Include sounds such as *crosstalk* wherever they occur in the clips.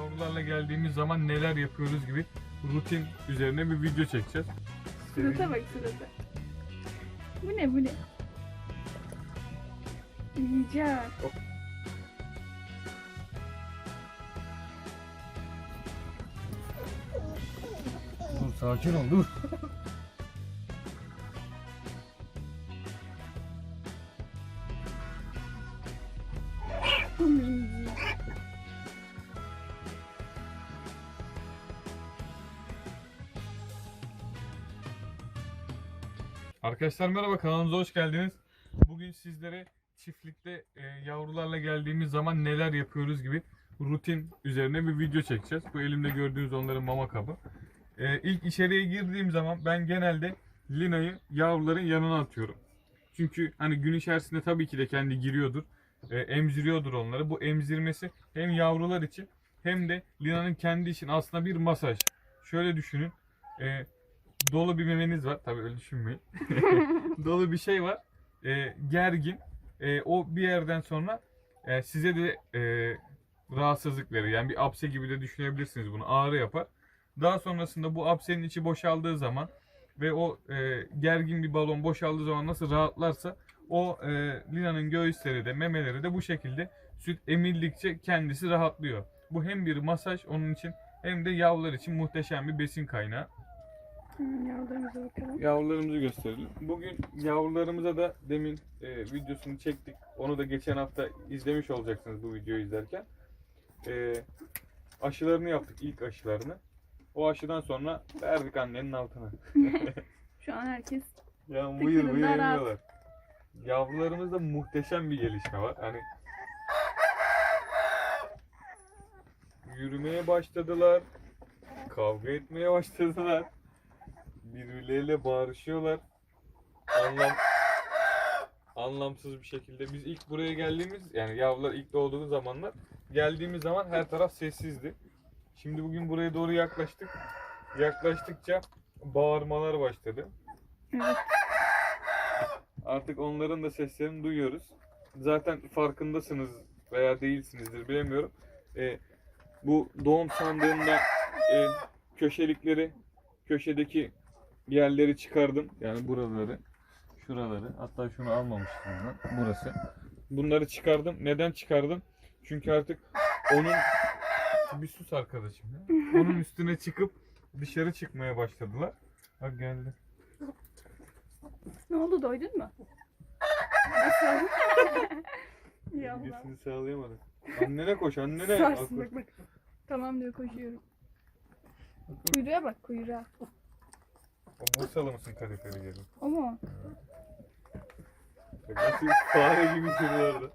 yavrularla geldiğimiz zaman neler yapıyoruz gibi rutin üzerine bir video çekeceğiz. Surata bak surata. Bu ne bu ne? Yiyeceğim. Dur sakin ol dur. *laughs* Arkadaşlar merhaba kanalımıza hoş geldiniz. Bugün sizlere çiftlikte e, yavrularla geldiğimiz zaman neler yapıyoruz gibi rutin üzerine bir video çekeceğiz. Bu elimde gördüğünüz onların mama kabı. E, ilk içeriye girdiğim zaman ben genelde Lina'yı yavruların yanına atıyorum. Çünkü hani gün içerisinde tabii ki de kendi giriyordur. e, emziriyordur onları. Bu emzirmesi hem yavrular için hem de Lina'nın kendi için aslında bir masaj. Şöyle düşünün. e, dolu bir memeniz var. Tabii öyle düşünmeyin. *laughs* dolu bir şey var. E, gergin. E, o bir yerden sonra e, size de e, rahatsızlık verir. Yani bir apse gibi de düşünebilirsiniz bunu. Ağrı yapar. Daha sonrasında bu apsenin içi boşaldığı zaman ve o e, gergin bir balon boşaldığı zaman nasıl rahatlarsa o e, Lina'nın göğüsleri de memeleri de bu şekilde süt emildikçe kendisi rahatlıyor. Bu hem bir masaj onun için hem de yavrular için muhteşem bir besin kaynağı. Yavrularımıza bakalım. Yavrularımızı gösterelim. Bugün yavrularımıza da demin e, videosunu çektik. Onu da geçen hafta izlemiş olacaksınız bu videoyu izlerken. E, aşılarını yaptık ilk aşılarını. O aşıdan sonra verdik annenin altına. *laughs* Şu an herkes Ya buyur buyur rahat. emmiyorlar. Yavrularımızda muhteşem bir gelişme var. Hani yürümeye başladılar. Kavga etmeye başladılar. Birbirleriyle bağırışıyorlar. Anlam anlamsız bir şekilde. Biz ilk buraya geldiğimiz yani yavrular ilk doğduğu zamanlar geldiğimiz zaman her taraf sessizdi. Şimdi bugün buraya doğru yaklaştık. Yaklaştıkça bağırmalar başladı. Artık onların da seslerini duyuyoruz. Zaten farkındasınız veya değilsinizdir bilemiyorum. Ee, bu doğum sandığında e, köşelikleri, köşedeki yerleri çıkardım. Yani buraları, şuraları. Hatta şunu almamıştım ben. Burası. Bunları çıkardım. Neden çıkardım? Çünkü artık onun bir sus arkadaşım. ya. Onun üstüne çıkıp dışarı çıkmaya başladılar. Bak geldi. ne oldu doydun mu? *laughs* Nasıl? Dengesini sağlayamadı. Annene koş annene. Sarsın bak bak. Tamam diyor koşuyorum. Kuyruğa bak kuyruğa. O Bursalı mısın kaliferi gelin? Ama Nasıl fare gibi şuralarda.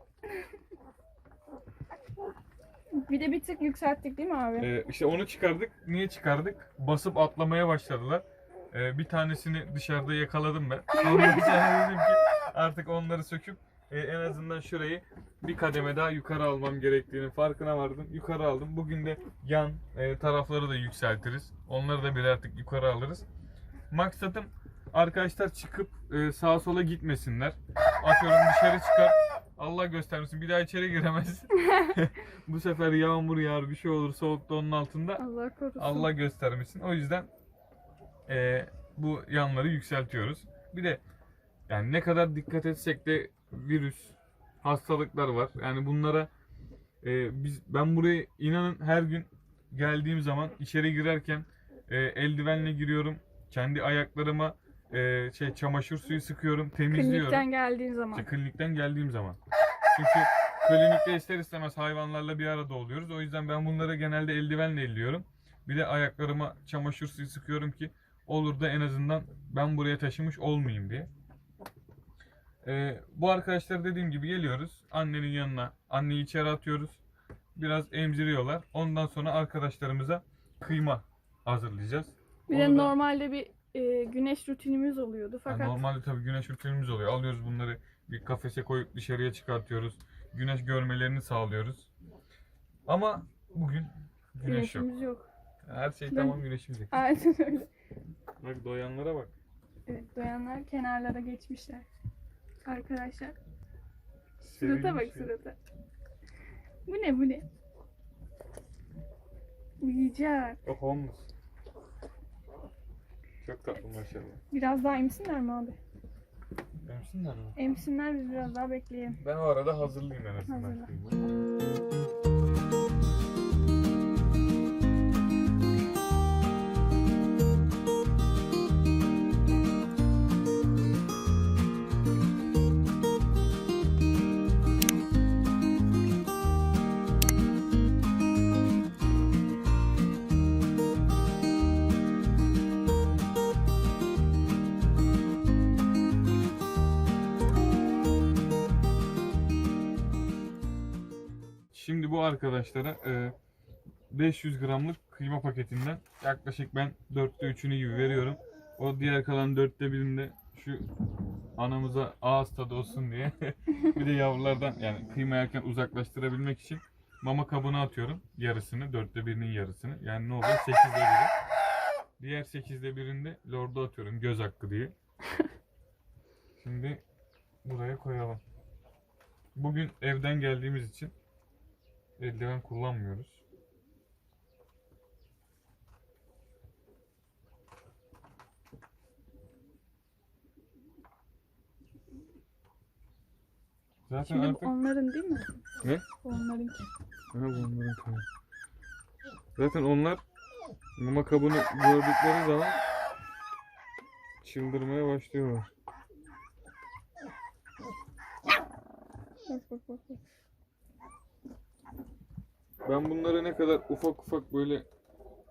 bir de bir tık yükselttik değil mi abi? Ee, işte onu çıkardık. Niye çıkardık? Basıp atlamaya başladılar. Ee, bir tanesini dışarıda yakaladım ben. *laughs* Dedim ki artık onları söküp e, en azından şurayı bir kademe daha yukarı almam gerektiğinin farkına vardım. Yukarı aldım. Bugün de yan e, tarafları da yükseltiriz. Onları da bir artık yukarı alırız. Maksatım arkadaşlar çıkıp e, sağa sola gitmesinler. Atıyorum dışarı çıkar. Allah göstermesin bir daha içeri giremez. *laughs* Bu sefer yağmur yağar bir şey olur soğukta onun altında. Allah korusun. Allah göstermesin. O yüzden e, bu yanları yükseltiyoruz. Bir de yani ne kadar dikkat etsek de virüs, hastalıklar var. Yani bunlara e, biz ben buraya inanın her gün geldiğim zaman içeri girerken e, eldivenle giriyorum. Kendi ayaklarıma e, şey çamaşır suyu sıkıyorum, temizliyorum. Klinikten geldiğin zaman. İşte klinikten geldiğim zaman. Çünkü klinikte ister istemez hayvanlarla bir arada oluyoruz. O yüzden ben bunları genelde eldivenle elliyorum. Bir de ayaklarıma çamaşır suyu sıkıyorum ki olur da en azından ben buraya taşımış olmayayım diye. Ee, bu arkadaşlar dediğim gibi geliyoruz. Annenin yanına. Anneyi içeri atıyoruz. Biraz emziriyorlar. Ondan sonra arkadaşlarımıza kıyma hazırlayacağız. Bir de Onu da- normalde bir e, güneş rutinimiz oluyordu Yani fakat normalde tabii güneş rutinimiz oluyor. Alıyoruz bunları bir kafese koyup dışarıya çıkartıyoruz. Güneş görmelerini sağlıyoruz. Ama bugün güneş yok. güneşimiz yok. Her şey Ben- tamam güneşimiz yok. Aynen öyle. Bak doyanlara bak. Evet doyanlar kenarlara geçmişler. Arkadaşlar. Surata bak ya. surata. Bu ne bu ne? Uyuyacak. O homeless. Çok tatlı maşallah. Biraz daha emsinler mi abi? Emsinler mi? Emsinler biz biraz daha bekleyelim. Ben o arada hazırlayayım en azından. Hazırla. Bu arkadaşlara e, 500 gramlık kıyma paketinden yaklaşık ben 4'te 3'ünü gibi veriyorum. O diğer kalan 4'te birinde şu anamıza ağız tadı olsun diye *laughs* bir de yavrulardan yani kıyma yerken uzaklaştırabilmek için mama kabına atıyorum yarısını, dörtte birinin yarısını. Yani ne oluyor? 8'de biri. Diğer 8'de birinde lordu atıyorum göz hakkı diye. Şimdi buraya koyalım. Bugün evden geldiğimiz için eldiven kullanmıyoruz. Zaten Şimdi artık onların değil mi? Ne? Bu Onların. Ha, onların kanalı. Zaten onlar mama kabını gördükleri zaman çıldırmaya başlıyorlar. Bak bak bak. Ben bunları ne kadar ufak ufak böyle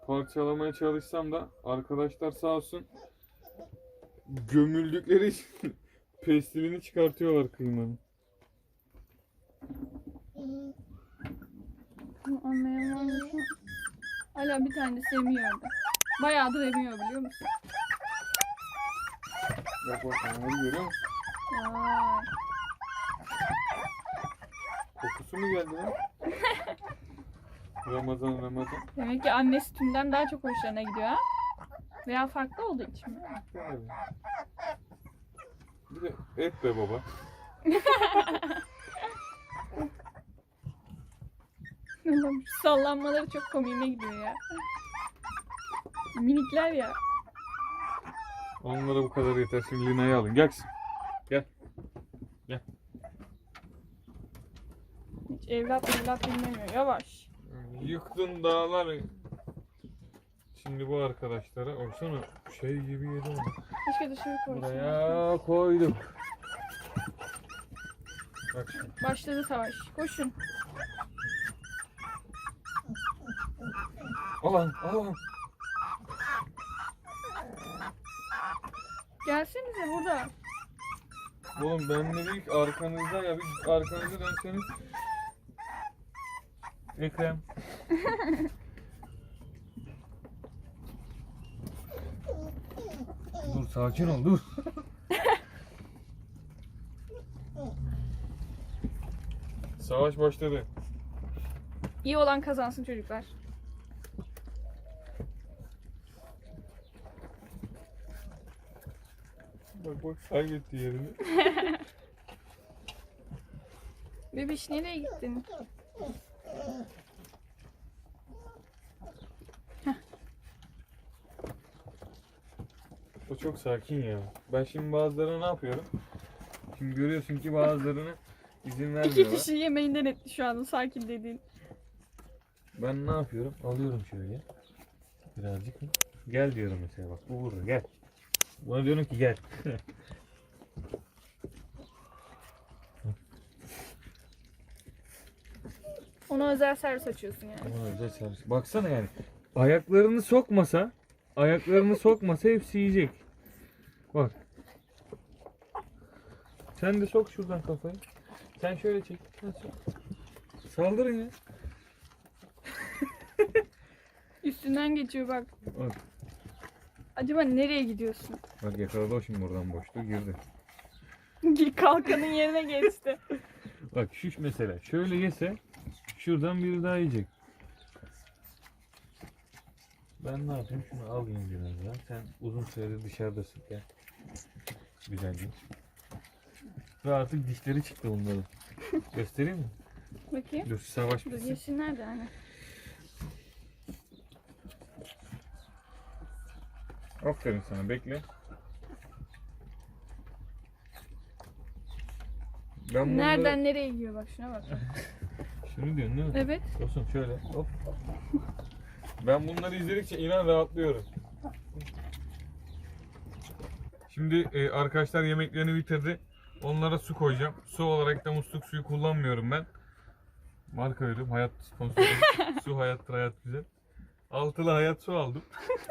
parçalamaya çalışsam da arkadaşlar sağ olsun gömüldükleri için *laughs* pestilini çıkartıyorlar kıymanın. Anlayan var mı? Hala bir tane sevmiyordu. Bayağıdır emiyor biliyor musun? Bak bak onları görüyor musun? Vay. Kokusu mu geldi lan? *laughs* Ramazan Ramazan. Demek ki anne sütünden daha çok hoşlarına gidiyor ha? Veya farklı olduğu için mi? Yani. Bir de et be baba. *laughs* Sallanmaları çok komiğime gidiyor ya. Minikler ya. Onlara bu kadar yeter. Şimdi Lina'yı alın. Gel kızım. Hiç evlat evlat dinlemiyor. Yavaş. Yıktın dağları. Şimdi bu arkadaşlara olsana şey gibi yedi onu. Keşke dışarı koysun. Buraya koyduk. Bak şimdi. Başladı savaş. Koşun. Alan alan. Gelsenize burada. Oğlum ben de ilk arkanızda ya bir arkanıza dönseniz. Ekrem. Dur sakin ol dur. Savaş başladı. İyi olan kazansın çocuklar. Bak bak kaybetti yerini. *laughs* Bebiş nereye gittin? O çok sakin ya. Ben şimdi bazılarına ne yapıyorum? Şimdi görüyorsun ki bazılarına izin İki vermiyorlar. kişi yemeğinden etti şu an sakin dediğin. Ben ne yapıyorum? Alıyorum şöyle. Birazcık. Gel diyorum mesela bak bu burada gel. Buna diyorum ki gel. *laughs* Ona özel servis açıyorsun yani. Aman özel servis. Baksana yani. Ayaklarını sokmasa, ayaklarını sokmasa hepsi yiyecek. Bak. Sen de sok şuradan kafayı. Sen şöyle çek. Sen sok. Saldırın ya. *laughs* Üstünden geçiyor bak. Bak. Acaba nereye gidiyorsun? Bak yakaladı o şimdi oradan boşluğu girdi. Kalkanın yerine geçti. *laughs* Bak şu mesela şöyle yese şuradan biri daha yiyecek. Ben ne yapayım? Şunu alayım biraz daha. Sen uzun süredir dışarıdasın ya. Güzelliği. Ve artık dişleri çıktı bunların. Göstereyim mi? Bakayım. Dur savaş Dur bitsin. yeşil nerede hani? Aferin sana bekle. Ben bunları- Nereden nereye gidiyor bak şuna bak. *laughs* Şunu diyorsun değil mi? Evet. Dostum şöyle hop. Ben bunları izledikçe inan rahatlıyorum. Şimdi e, arkadaşlar yemeklerini bitirdi. Onlara su koyacağım. Su olarak da musluk suyu kullanmıyorum ben. Marka veriyorum. Hayat sponsoru. *laughs* su hayattır hayat güzel. Altılı hayat su aldım.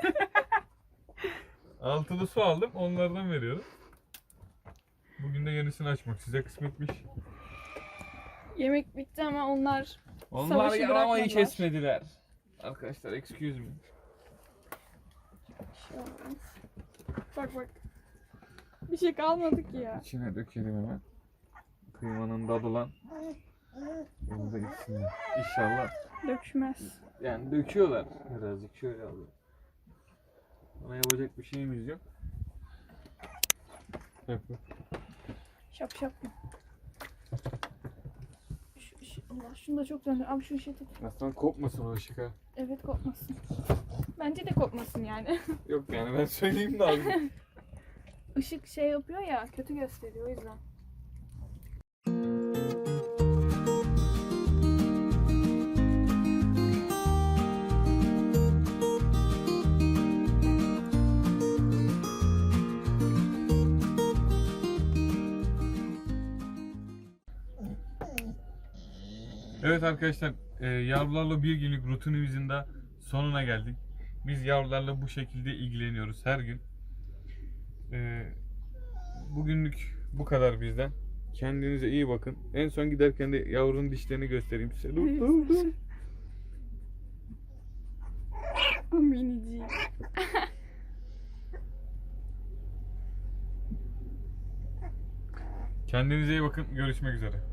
*laughs* Altılı su aldım. Onlardan veriyorum. Bugün de yenisini açmak size kısmetmiş. Yemek bitti ama onlar Onlar Savaşı yalamayı bırakmadılar. kesmediler. Arkadaşlar excuse me. şey olmaz. Bak bak. Bir şey kalmadı ki ya. İçine dökelim hemen. Kıymanın dadı lan. Burada gitsinler. İnşallah. Dökmez. Yani döküyorlar birazcık şöyle alıyor. Ona yapacak bir şeyimiz yok. Yap yap. Şap şap. Şu, şu, Allah şunu da çok döndür. Abi şu işi tut. Aslan kopmasın o ışık ha. Evet kopmasın. Bence de kopmasın yani. *laughs* Yok yani ben söyleyeyim de abi. *laughs* Işık şey yapıyor ya kötü gösteriyor o yüzden. Evet arkadaşlar e, yavrularla bir günlük rutinimizin de sonuna geldik. Biz yavrularla bu şekilde ilgileniyoruz her gün. E, bugünlük bu kadar bizden. Kendinize iyi bakın. En son giderken de yavrunun dişlerini göstereyim size. Dur dur dur. *laughs* O minicik. Kendinize iyi bakın. Görüşmek üzere.